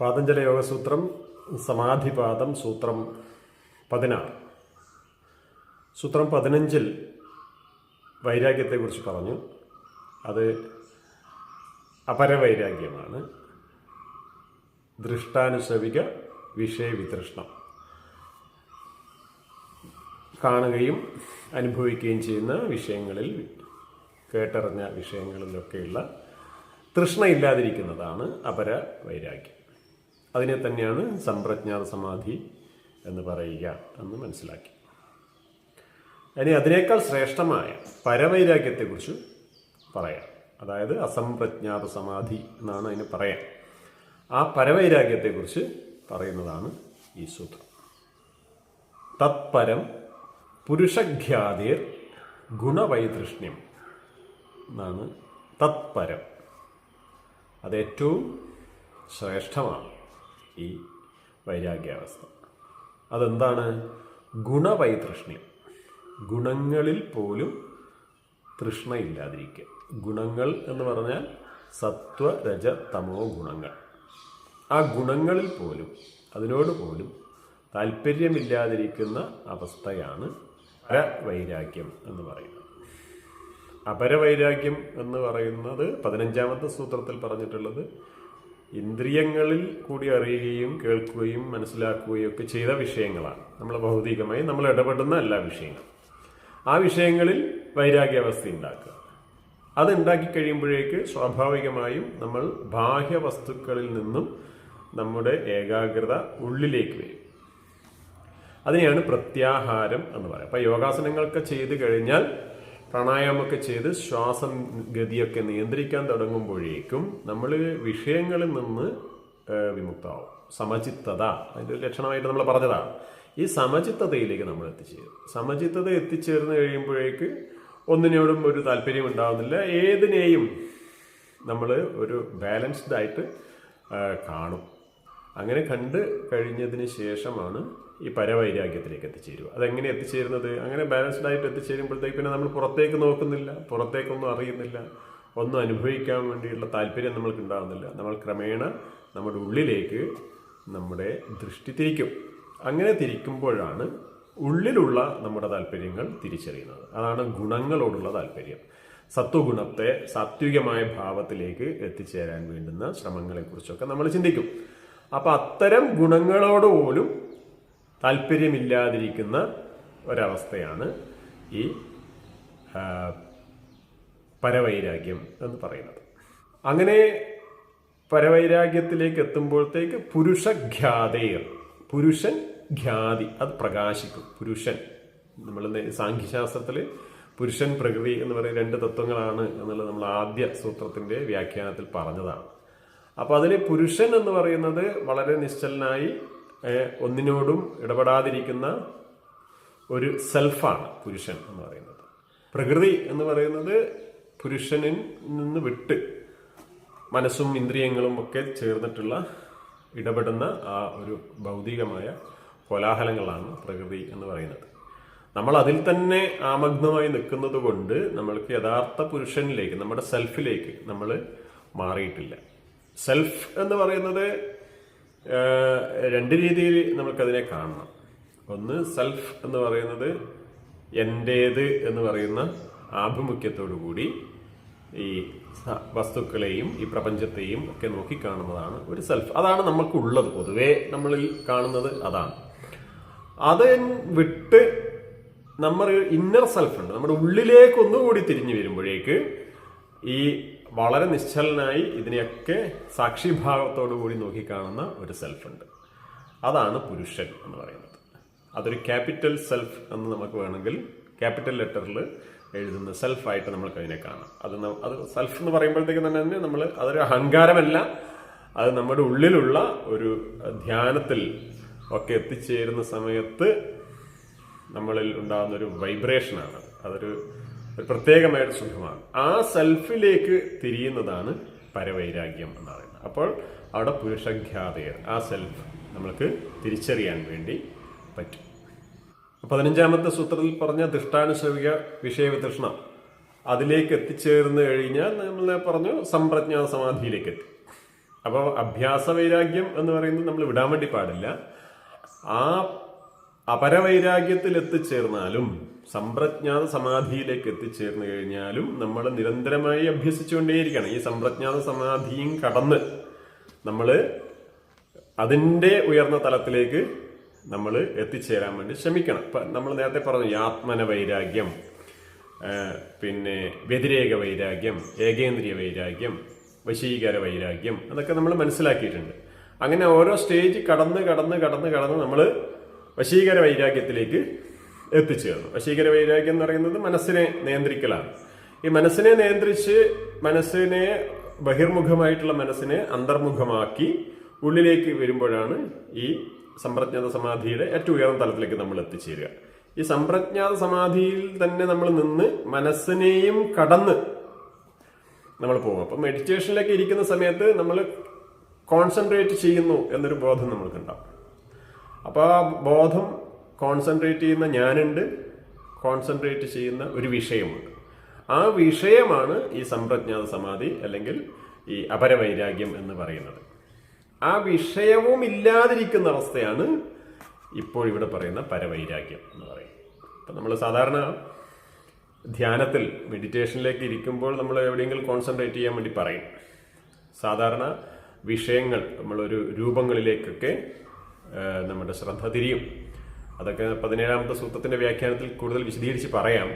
പാതഞ്ജല യോഗസൂത്രം സമാധിപാദം സൂത്രം പതിനാറ്. സൂത്രം പതിനഞ്ചിൽ വൈരാഗ്യത്തെക്കുറിച്ച് പറഞ്ഞു. അത് അപരവൈരാഗ്യമാണ്. ദൃഷ്ടാനുസവിക വിഷയവിതൃഷ്ണം. കാണുകയും അനുഭവിക്കുകയും ചെയ്യുന്ന വിഷയങ്ങളിൽ കേട്ടറിഞ്ഞ വിഷയങ്ങളിലൊക്കെയുള്ള തൃഷ്ണയില്ലാതിരിക്കുന്നതാണ് അപര വൈരാഗ്യം അതിനെ തന്നെയാണ് സമ്പ്രജ്ഞാത സമാധി എന്ന് പറയുക എന്ന് മനസ്സിലാക്കി. ഇനി അതിനേക്കാൾ ശ്രേഷ്ഠമായ പരവൈരാഗ്യത്തെക്കുറിച്ച് പറയാം. അതായത് അസംപ്രജ്ഞാത സമാധി എന്നാണ് അതിന് പറയാം. ആ പരവൈരാഗ്യത്തെക്കുറിച്ച് പറയുന്നതാണ് ഈ സൂത്രം. തത്പരം പുരുഷഖ്യാതിർ ഗുണവൈതൃഷ്ണ്യം എന്നാണ് തത്പരം. അതേറ്റവും ശ്രേഷ്ഠമാണ്. ഈ വൈരാഗ്യാവസ്ഥ. അതെന്താണ്? ഗുണവൈതൃഷ്ണ്യം ഗുണങ്ങളിൽ പോലും തൃഷ്ണ തൃഷ്ണയില്ലാതിരിക്കുക. ഗുണങ്ങൾ എന്ന് പറഞ്ഞാൽ സത്വ രജ തമോ ഗുണങ്ങൾ. ആ ഗുണങ്ങളിൽ പോലും അതിനോട് പോലും താല്പര്യമില്ലാതിരിക്കുന്ന അവസ്ഥയാണ് പരവൈരാഗ്യം എന്ന് പറയുന്നത്. അപരവൈരാഗ്യം എന്ന് പറയുന്നത് പതിനഞ്ചാമത്തെ സൂത്രത്തിൽ പറഞ്ഞിട്ടുള്ളത് ഇന്ദ്രിയങ്ങളിൽ കൂടി അറിയുകയും കേൾക്കുകയും മനസ്സിലാക്കുകയും ഒക്കെ ചെയ്ത വിഷയങ്ങളാണ്. നമ്മൾ ഭൗതികമായി നമ്മൾ ഇടപെടുന്ന എല്ലാ വിഷയങ്ങളും. ആ വിഷയങ്ങളിൽ വൈരാഗ്യാവസ്ഥ ഉണ്ടാക്കുക. അത് ഉണ്ടാക്കി കഴിയുമ്പോഴേക്ക് സ്വാഭാവികമായും നമ്മൾ ബാഹ്യ വസ്തുക്കളിൽ നിന്നും നമ്മുടെ ഏകാഗ്രത ഉള്ളിലേക്ക് വരും. അതിനെയാണ് പ്രത്യാഹാരം എന്ന് പറയുക. അപ്പോൾ യോഗാസനങ്ങളൊക്കെ ചെയ്ത് കഴിഞ്ഞാൽ പ്രാണായാമമൊക്കെ ചെയ്ത് ശ്വാസം ഗതിയൊക്കെ നിയന്ത്രിക്കാൻ തുടങ്ങുമ്പോഴേക്കും നമ്മൾ വിഷയങ്ങളിൽ നിന്ന് വിമുക്തമാവും. സമചിത്തത. അതിന്റെ ഒരു ലക്ഷണമായിട്ട് നമ്മൾ പറഞ്ഞതാണ് ഈ സമചിത്തതയിലേക്ക് നമ്മൾ എത്തിച്ചേരും. സമചിത്തത എത്തിച്ചേർന്ന് കഴിയുമ്പോഴേക്ക് ഒന്നിനോടും ഒരു താല്പര്യം ഉണ്ടാവുന്നില്ല. ഏതിനെയും നമ്മൾ ഒരു ബാലൻസ്ഡ് ആയിട്ട് കാണും. അങ്ങനെ കണ്ട് കഴിഞ്ഞതിന് ശേഷമാണ് ഈ പരവൈരാഗ്യത്തിലേക്ക് എത്തിച്ചേരുക. അതെങ്ങനെ എത്തിച്ചേരുന്നത്? അങ്ങനെ ബാലൻസ്ഡ് ആയിട്ട് എത്തിച്ചേരുമ്പോഴത്തേക്ക് പിന്നെ നമ്മൾ പുറത്തേക്ക് നോക്കുന്നില്ല. പുറത്തേക്കൊന്നും അറിയുന്നില്ല. ഒന്നും അനുഭവിക്കാൻ വേണ്ടിയുള്ള താല്പര്യം നമ്മൾക്ക് ഉണ്ടാകുന്നില്ല നമ്മൾ ക്രമേണ നമ്മുടെ ഉള്ളിലേക്ക് നമ്മുടെ ദൃഷ്ടി തിരിക്കും. അങ്ങനെ തിരിക്കുമ്പോഴാണ് ഉള്ളിലുള്ള നമ്മുടെ താല്പര്യങ്ങൾ തിരിച്ചറിയുന്നത്. അതാണ് ഗുണങ്ങളോടുള്ള താല്പര്യം. സത്വഗുണത്തെ സാത്വികമായ ഭാവത്തിലേക്ക് എത്തിച്ചേരാൻ വേണ്ടുന്ന ശ്രമങ്ങളെക്കുറിച്ചൊക്കെ നമ്മൾ ചിന്തിക്കും. അപ്പം അത്തരം ഗുണങ്ങളോട് പോലും താല്പര്യമില്ലാതിരിക്കുന്ന ഒരവസ്ഥയാണ് ഈ പരവൈരാഗ്യം എന്ന് പറയുന്നത്. അങ്ങനെ പരവൈരാഗ്യത്തിലേക്ക് എത്തുമ്പോഴത്തേക്ക് പുരുഷഖ്യാതയർ പുരുഷൻ ഖ്യാതി അത് പ്രകാശിക്കും. പുരുഷൻ നമ്മൾ സാഖ്യശാസ്ത്രത്തിൽ പുരുഷൻ പ്രകൃതി എന്ന് പറയുന്ന രണ്ട് തത്വങ്ങളാണ് എന്നുള്ളത് നമ്മൾ ആദ്യ സൂത്രത്തിന്റെ വ്യാഖ്യാനത്തിൽ പറഞ്ഞതാണ്. അപ്പോൾ അതിൽ പുരുഷൻ എന്ന് പറയുന്നത് വളരെ നിശ്ചലനായി ഒന്നിനോടും ഇടപെടാതിരിക്കുന്ന ഒരു സെൽഫാണ് പുരുഷൻ എന്ന് പറയുന്നത്. പ്രകൃതി എന്ന് പറയുന്നത് പുരുഷനിൽ നിന്ന് വിട്ട് മനസ്സും ഇന്ദ്രിയങ്ങളും ഒക്കെ ചേർന്നിട്ടുള്ള ഇടപെടുന്ന ആ ഒരു ഭൗതികമായ കോലാഹലങ്ങളാണ് പ്രകൃതി എന്ന് പറയുന്നത്. നമ്മൾ അതിൽ തന്നെ ആമഗ്നമായി നിൽക്കുന്നത് കൊണ്ട് നമ്മൾക്ക് യഥാർത്ഥ പുരുഷനിലേക്ക് നമ്മുടെ സെൽഫിലേക്ക് നമ്മൾ മാറിയിട്ടില്ല. സെൽഫ് എന്ന് പറയുന്നത് രണ്ട് രീതിയിൽ നമുക്കതിനെ കാണണം. ഒന്ന് സെൽഫ് എന്ന് പറയുന്നത് എന്റേത് എന്ന് പറയുന്ന ആഭിമുഖ്യത്തോടു കൂടി ഈ വസ്തുക്കളെയും ഈ പ്രപഞ്ചത്തെയും ഒക്കെ നോക്കിക്കാണുന്നതാണ് ഒരു സെൽഫ് അതാണ് നമുക്കുള്ളത് പൊതുവേ നമ്മളിൽ കാണുന്നത് അതാണ്. അത് വിട്ട് നമ്മൾ ഇന്നർ സെൽഫ് ഉണ്ട്. നമ്മുടെ ഉള്ളിലേക്ക് ഒന്നുകൂടി തിരിഞ്ഞു വരുമ്പോഴേക്ക് ഈ വളരെ നിശ്ചലനായി ഇതിനെയൊക്കെ സാക്ഷിഭാവത്തോടു കൂടി നോക്കിക്കാണുന്ന ഒരു സെൽഫ് ഉണ്ട്. അതാണ് പുരുഷൻ എന്ന് പറയുന്നത്. അതൊരു ക്യാപിറ്റൽ സെൽഫ് എന്ന് നമുക്ക് വേണമെങ്കിൽ ക്യാപിറ്റൽ ലെറ്ററിൽ എഴുതുന്ന സെൽഫായിട്ട് നമുക്ക് അതിനെ കാണാം. അത് അത് സെൽഫ് എന്ന് പറയുമ്പോഴത്തേക്ക് തന്നെ നമ്മൾ അതൊരു അഹങ്കാരമല്ല. അത് നമ്മുടെ ഉള്ളിലുള്ള ഒരു ധ്യാനത്തിൽ ഒക്കെ എത്തിച്ചേരുന്ന സമയത്ത് നമ്മളിൽ ഉണ്ടാകുന്ന ഒരു വൈബ്രേഷനാണ് അതൊരു ഒരു പ്രത്യേകമായൊരു സുഖമാണ്. ആ സെൽഫിലേക്ക് തിരിയുന്നതാണ് പരവൈരാഗ്യം എന്ന് പറയുന്നത്. അപ്പോൾ അവിടെ പുരുഷഖ്യാതയർ ആ സെൽഫ് നമ്മൾക്ക് തിരിച്ചറിയാൻ വേണ്ടി പറ്റും. പതിനഞ്ചാമത്തെ സൂത്രത്തിൽ പറഞ്ഞ ദൃഷ്ടാനുശ്രവിക വിഷയവിതൃഷ്ണ. അതിലേക്ക് എത്തിച്ചേർന്ന് കഴിഞ്ഞാൽ നമ്മൾ പറഞ്ഞു സമ്പ്രജ്ഞാ സമാധിയിലേക്ക് എത്തി. അപ്പോൾ അഭ്യാസ വൈരാഗ്യം എന്ന് പറയുന്നത് നമ്മൾ വിടാൻ വേണ്ടി പാടില്ല. ആ അപരവൈരാഗ്യത്തിൽ എത്തിച്ചേർന്നാലും സമ്പ്രജ്ഞാത സമാധിയിലേക്ക് എത്തിച്ചേർന്ന് കഴിഞ്ഞാലും നമ്മൾ നിരന്തരമായി അഭ്യസിച്ചുകൊണ്ടേയിരിക്കണം ഈ സമ്പ്രജ്ഞാത സമാധിയും കടന്ന് നമ്മൾ അതിന്റെ ഉയർന്ന തലത്തിലേക്ക് നമ്മൾ എത്തിച്ചേരാൻ വേണ്ടി ശ്രമിക്കണം. ഇപ്പം നമ്മൾ നേരത്തെ പറഞ്ഞു ആത്മന വൈരാഗ്യം പിന്നെ വ്യതിരേക വൈരാഗ്യം ഏകേന്ദ്രിയ വൈരാഗ്യം വശീകര വൈരാഗ്യം അതൊക്കെ നമ്മൾ മനസ്സിലാക്കിയിട്ടുണ്ട്. അങ്ങനെ ഓരോ സ്റ്റേജ് കടന്ന് കടന്ന് കടന്ന് കടന്ന് നമ്മൾ വശീകര വൈരാഗ്യത്തിലേക്ക് എത്തിച്ചേർന്നു. വശീകര വൈരാഗ്യം എന്ന് പറയുന്നത് മനസ്സിനെ നിയന്ത്രിക്കലാണ്. ഈ മനസ്സിനെ നിയന്ത്രിച്ച് മനസ്സിനെ ബഹിർമുഖമായിട്ടുള്ള മനസ്സിനെ അന്തർമുഖമാക്കി ഉള്ളിലേക്ക് വരുമ്പോഴാണ് ഈ സമ്പ്രജ്ഞാത സമാധിയുടെ ഏറ്റവും ഉയർന്ന തലത്തിലേക്ക് നമ്മൾ എത്തിച്ചേരുക. ഈ സമ്പ്രജ്ഞാത സമാധിയിൽ തന്നെ നമ്മൾ നിന്ന് മനസ്സിനെയും കടന്ന് നമ്മൾ പോകും. അപ്പം മെഡിറ്റേഷനിലേക്ക് ഇരിക്കുന്ന സമയത്ത് നമ്മൾ കോൺസെൻട്രേറ്റ് ചെയ്യുന്നു എന്നൊരു ബോധം നമ്മൾക്കുണ്ടാവും. അപ്പോൾ ആ ബോധം കോൺസെൻട്രേറ്റ് ചെയ്യുന്ന ഞാനുണ്ട് കോൺസെൻട്രേറ്റ് ചെയ്യുന്ന ഒരു വിഷയമുണ്ട്. ആ വിഷയമാണ് ഈ സമ്പ്രജ്ഞാത സമാധി അല്ലെങ്കിൽ ഈ അപരവൈരാഗ്യം എന്ന് പറയുന്നത്. ആ വിഷയവും ഇല്ലാതിരിക്കുന്ന അവസ്ഥയാണ് ഇപ്പോൾ ഇവിടെ പറയുന്ന പരവൈരാഗ്യം എന്ന് പറയും അപ്പം നമ്മൾ സാധാരണ ധ്യാനത്തിൽ മെഡിറ്റേഷനിലേക്ക് ഇരിക്കുമ്പോൾ നമ്മൾ എവിടെയെങ്കിലും കോൺസെൻട്രേറ്റ് ചെയ്യാൻ വേണ്ടി പറയും. സാധാരണ വിഷയങ്ങൾ നമ്മളൊരു രൂപങ്ങളിലേക്കൊക്കെ നമ്മുടെ ശ്രദ്ധ തിരിയും. അതൊക്കെ പതിനേഴാമത്തെ സൂത്രത്തിന്റെ വ്യാഖ്യാനത്തിൽ കൂടുതൽ വിശദീകരിച്ച് പറയാം.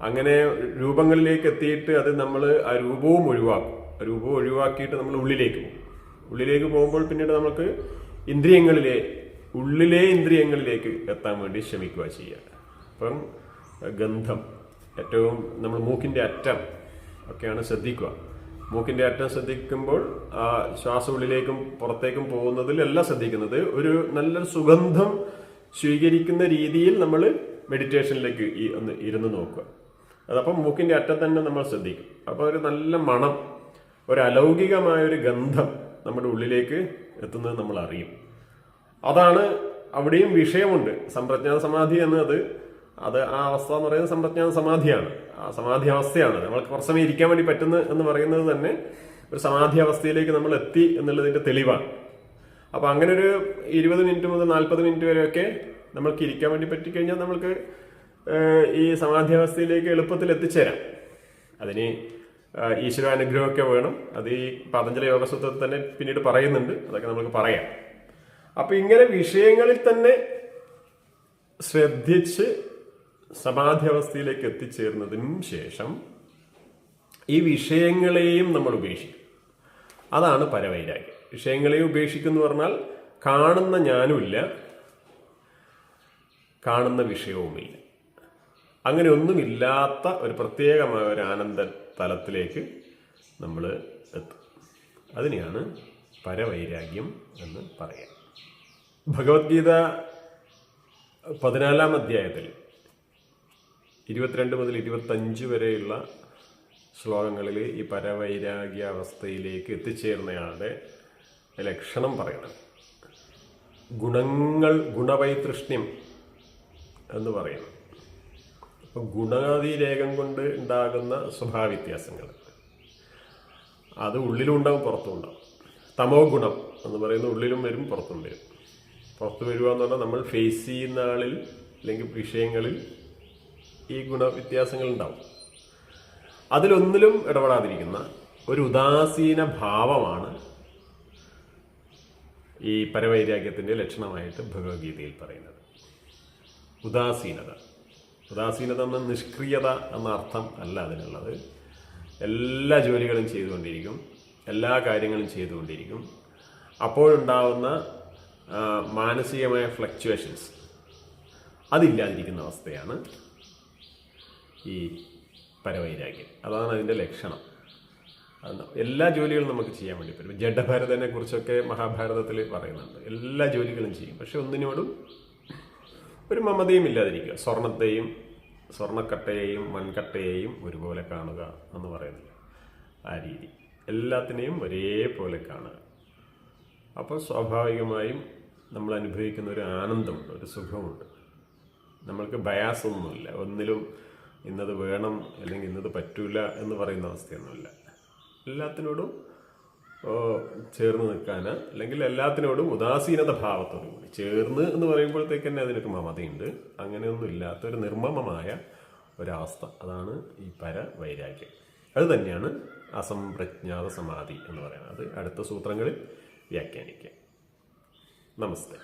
അങ്ങനെ രൂപങ്ങളിലേക്ക് എത്തിയിട്ട് അത് നമ്മൾ ആ രൂപവും ഒഴിവാക്കും. രൂപവും ഒഴിവാക്കിയിട്ട് നമ്മൾ ഉള്ളിലേക്ക് പോകും. ഉള്ളിലേക്ക് പോകുമ്പോൾ പിന്നീട് നമുക്ക് ഇന്ദ്രിയങ്ങളിലെ ഉള്ളിലെ ഇന്ദ്രിയങ്ങളിലേക്ക് എത്താൻ വേണ്ടി ശ്രമിക്കുക ചെയ്യുക. അപ്പം ഗന്ധം ഏറ്റവും നമ്മൾ മൂക്കിന്റെ അറ്റം ഒക്കെയാണ് ശ്രദ്ധിക്കുക. മൂക്കിന്റെ അറ്റം ശ്രദ്ധിക്കുമ്പോൾ ആ ശ്വാസം ഉള്ളിലേക്കും പുറത്തേക്കും പോകുന്നതിലല്ല ശ്രദ്ധിക്കുന്നത്. ഒരു നല്ലൊരു സുഗന്ധം സ്വീകരിക്കുന്ന രീതിയിൽ നമ്മൾ മെഡിറ്റേഷനിലേക്ക് ഈ ഒന്ന് ഇരുന്ന് നോക്കുക. അതപ്പം മൂക്കിന്റെ അറ്റം തന്നെ നമ്മൾ ശ്രദ്ധിക്കും. അപ്പോൾ ഒരു നല്ല മണം ഒരു അലൗകികമായ ഒരു ഗന്ധം നമ്മുടെ ഉള്ളിലേക്ക് എത്തുന്നത് നമ്മൾ അറിയും. അതാണ് അവിടെയും വിഷയമുണ്ട്. സമ്പ്രജ്ഞാന സമാധി എന്നത് അത് ആ അവസ്ഥ എന്ന് പറയുന്നത് സമ്പ്രജ്ഞാന സമാധിയാണ്. ആ സമാധി അവസ്ഥയാണ് നമ്മൾക്ക് കുറച്ച് സമയം ഇരിക്കാൻ വേണ്ടി പറ്റുന്ന എന്ന് പറയുന്നത് തന്നെ ഒരു സമാധി അവസ്ഥയിലേക്ക് നമ്മൾ എത്തി എന്നുള്ളതിന്റെ തെളിവാണ്. അപ്പൊ അങ്ങനെ ഒരു ഇരുപത് മിനിറ്റ് മുതൽ നാൽപ്പത് മിനിറ്റ് വരെയൊക്കെ നമ്മൾക്ക് ഇരിക്കാൻ വേണ്ടി പറ്റിക്കഴിഞ്ഞാൽ നമ്മൾക്ക് ഈ സമാധി അവസ്ഥയിലേക്ക് എളുപ്പത്തിൽ എത്തിച്ചേരാം. അതിന് ഈശ്വര ഈശ്വരാനുഗ്രഹമൊക്കെ വേണം. അത് ഈ പതഞ്ജലി യോഗസൂത്രത്തിൽ തന്നെ പിന്നീട് പറയുന്നുണ്ട്. അതൊക്കെ നമുക്ക് പറയാം. അപ്പൊ ഇങ്ങനെ വിഷയങ്ങളിൽ തന്നെ ശ്രദ്ധിച്ച് സമാധി അവസ്ഥയിലേക്ക് എത്തിച്ചേർന്നതിനും ശേഷം ഈ വിഷയങ്ങളെയും നമ്മൾ ഉപേക്ഷിക്കും. അതാണ് പരവൈരാഗ്യം. വിഷയങ്ങളെയും ഉപേക്ഷിക്കുന്നു പറഞ്ഞാൽ കാണുന്ന ഞാനുമില്ല കാണുന്ന വിഷയവുമില്ല. അങ്ങനെ ഒന്നുമില്ലാത്ത ഒരു പ്രത്യേകമായ ഒരു ആനന്ദ തലത്തിലേക്ക് നമ്മൾ എത്തും. അതിനെയാണ് പരവൈരാഗ്യം എന്ന് പറയാം. ഭഗവത്ഗീത പതിനാലാം അധ്യായത്തിൽ ഇരുപത്തിരണ്ട് മുതൽ ഇരുപത്തഞ്ച് വരെയുള്ള ശ്ലോകങ്ങളിൽ ഈ പരവൈരാഗ്യ അവസ്ഥയിലേക്ക് എത്തിച്ചേർന്നയാളുടെ ലക്ഷണം പറയണം. ഗുണങ്ങൾ ഗുണവൈതൃഷ്ണ്യം എന്ന് പറയുന്നു അപ്പൊ ഗുണാതിരേഖം കൊണ്ട് ഉണ്ടാകുന്ന സ്വഭാവ വ്യത്യാസങ്ങൾ അത് ഉള്ളിലും ഉണ്ടാവും പുറത്തും ഉണ്ടാവും. തമോ ഗുണം എന്ന് പറയുന്ന ഉള്ളിലും വരും പുറത്തും വരും. പുറത്ത് വരിക എന്ന് പറഞ്ഞാൽ നമ്മൾ ഫേസ് ചെയ്യുന്ന ആളിൽ അല്ലെങ്കിൽ വിഷയങ്ങളിൽ ഈ ഗുണവ്യത്യാസങ്ങൾ ഉണ്ടാവും. അതിലൊന്നിലും ഇടപെടാതിരിക്കുന്ന ഒരു ഉദാസീന ഭാവമാണ് ഈ പരവൈരാഗ്യത്തിന്റെ ലക്ഷണമായിട്ട് ഭഗവത്ഗീതയിൽ പറയുന്നത്. ഉദാസീനത. ഉദാസീനത എന്ന നിഷ്ക്രിയത എന്ന അർത്ഥം അല്ല അതിനുള്ളത്. എല്ലാ ജോലികളും ചെയ്തുകൊണ്ടിരിക്കും. എല്ലാ കാര്യങ്ങളും ചെയ്തുകൊണ്ടിരിക്കും. അപ്പോഴുണ്ടാവുന്ന മാനസികമായ ഫ്ലക്ച്വേഷൻസ്. അതില്ലാതിരിക്കുന്ന അവസ്ഥയാണ് ഈ പരവൈരാഗ്യം അതാണ് അതിന്റെ ലക്ഷണം. എല്ലാ ജോലികളും നമുക്ക് ചെയ്യാൻ വേണ്ടി പറ്റും. ജഡഭാരതനെ കുറിച്ചൊക്കെ മഹാഭാരതത്തിൽ പറയുന്നുണ്ട്. എല്ലാ ജോലികളും ചെയ്യും. പക്ഷെ ഒന്നിനോടും ഒരു മമതയും ഇല്ലാതിരിക്കുക. സ്വർണത്തെയും സ്വർണക്കട്ടയെയും മൺകട്ടയെയും ഒരുപോലെ കാണുക എന്ന് പറയുന്നില്ല ആ രീതി. എല്ലാത്തിനെയും ഒരേപോലെ കാണുക. അപ്പോൾ സ്വാഭാവികമായും നമ്മൾ അനുഭവിക്കുന്ന ഒരു ആനന്ദമുണ്ട് ഒരു സുഖമുണ്ട്. നമ്മൾക്ക് ബയാസൊന്നുമില്ല. ഒന്നിലും ഇന്നത് വേണം അല്ലെങ്കിൽ ഇന്നത് പറ്റൂല എന്ന് പറയുന്ന അവസ്ഥയൊന്നുമില്ല. എല്ലാത്തിനോടും ചേർന്ന് നിൽക്കാൻ അല്ലെങ്കിൽ എല്ലാത്തിനോടും ഉദാസീനത ഭാവത്തോടു കൂടി. ചേർന്ന് എന്ന് പറയുമ്പോഴത്തേക്ക് തന്നെ അതിനൊരു മമതയുണ്ട്. അങ്ങനെയൊന്നും ഇല്ലാത്ത ഒരു നിർമ്മമമായ ഒരവസ്ഥ. അതാണ് ഈ പര വൈരാഗ്യം അത് തന്നെയാണ് അസംപ്രജ്ഞാത സമാധി എന്ന് പറയുന്നത്. അത് അടുത്ത സൂത്രങ്ങളിൽ വ്യാഖ്യാനിക്കാം. നമസ്തേ.